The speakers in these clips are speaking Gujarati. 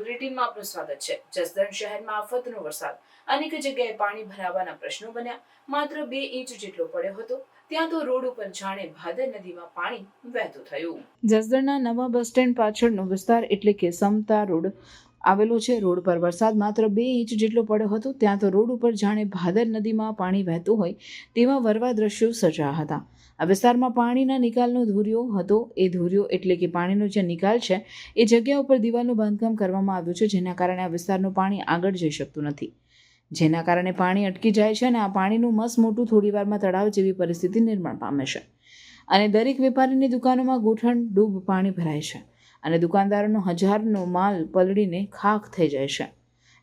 આપનું સ્વાગત છે. જસદણ શહેરમાં આફતનો વરસાદ. અનેક જગ્યાએ પાણી ભરાવાના પ્રશ્નો બન્યા. માત્ર બે ઇંચ જેટલો પડ્યો હતો. ત્યાં તો રોડ ઉપર જાણે ભાદર નદીમાં પાણી વહેતું થયું. જસદણના નવા બસ સ્ટેન્ડ પાછળનો વિસ્તાર એટલે કે સમતા રોડ. આવેલો છે રોડ પર. વરસાદ માત્ર બે ઇંચ જેટલો પડ્યો હતો, ત્યાં તો રોડ ઉપર જાણે ભાદર નદીમાં પાણી વહેતું હોય તેવા વરવા દ્રશ્યો સર્જાયા હતા. આ વિસ્તારમાં પાણીના નિકાલનો ધૂર્યો હતો. એ ધૂર્યો એટલે કે પાણીનો જે નિકાલ છે, એ જગ્યા ઉપર દિવાલનું બાંધકામ કરવામાં આવ્યું છે, જેના કારણે આ વિસ્તારનું પાણી આગળ જઈ શકતું નથી. જેના કારણે પાણી અટકી જાય છે અને આ પાણીનું મસ મોટું થોડીવારમાં તળાવ જેવી પરિસ્થિતિ નિર્માણ પામે છે. અને દરેક વેપારીની દુકાનોમાં ગોઠણ ડૂબ પાણી ભરાય છે. અને દુકાનદારોનો હજારનો માલ પલળીને ખાખ થઈ જાય છે.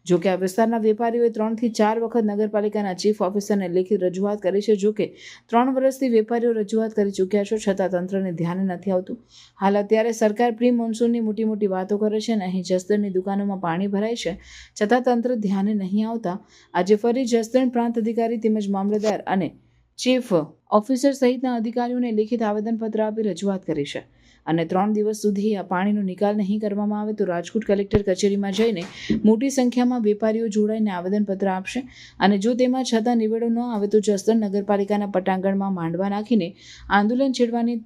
જો કે આ વિસ્તારના વેપારીઓએ ત્રણથી ચાર વખત નગરપાલિકાના ચીફ ઓફિસરને લેખિત રજૂઆત કરી છે. જો કે ત્રણ વર્ષથી વેપારીઓ રજૂઆત કરી ચૂક્યા છે, છતાં તંત્રને ધ્યાન નથી આવતું. હાલ અત્યારે સરકાર પ્રી મોન્સૂનની મોટી મોટી વાતો કરે છે અને અહીં જસદણની દુકાનોમાં પાણી ભરાય છે. છતાં તંત્ર ધ્યાને નહીં આવતા. આજે ફરી જસદણ પ્રાંત અધિકારી તેમજ મામલતદાર અને ચીફ ઓફિસર સહિતના અધિકારીઓને લેખિત આવેદનપત્ર આપી રજૂઆત કરી છે. અને ત્રણ દિવસ સુધી આ પાણીનો નિકાલ નહીં કરવામાં આવે તો રાજકોટ કલેક્ટર કચેરીમાં જઈને મોટી સંખ્યામાં વેપારીઓ જોડાઈને આવેદનપત્ર આપશે. અને જો તેમાં છતાં નિવેડો ન આવે તો જસદણ નગરપાલિકાના પટાંગણમાં માંડવા નાખીને આંદોલન છેડવાની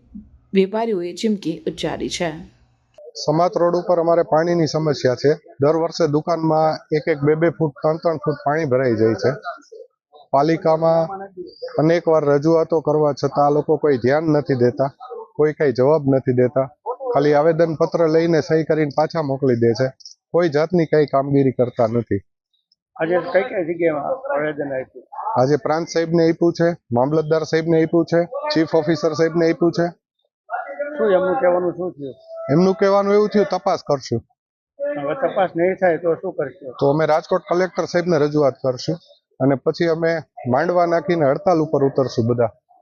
વેપારીઓએ ચીમકી ઉચ્ચારી છે. સમાત રોડ ઉપર અમારે પાણીની સમસ્યા છે. દર વર્ષે દુકાનમાં એક એક બે બે ફૂટ, ત્રણ ત્રણ ફૂટ પાણી ભરાઈ જાય છે. પાલિકામાં અનેક વાર રજૂઆતો કરવા છતાં આ લોકો કોઈ ધ્યાન નથી દેતા. કોઈ કઈ જવાબ નથી દેતા. ખાલી આવેદન પત્ર લઈને સહી કરીને પાછા મોકલી દે છે. કોઈ જાતની કઈ કામગીરી કરતા નથી. આજે કઈ કઈ આવેદન આપ્યું? આજે પ્રાંત સાહેબને આપ્યું છે મામલતદાર સાહેબને આપ્યું છે ચીફ ઓફિસર સાહેબને આપ્યું છે. શું એમનું કહેવાનું શું થયું? એમનું કહેવાનું એવું થયું તપાસ કરશું. હવે તપાસ નહીં થાય તો શું કરશું? તો અમે રાજકોટ કલેક્ટર સાહેબને રજૂઆત કરશું. અને પછી અમે માંડવા નાખીને હડતાલ ઉપર ઉતરશું બધા.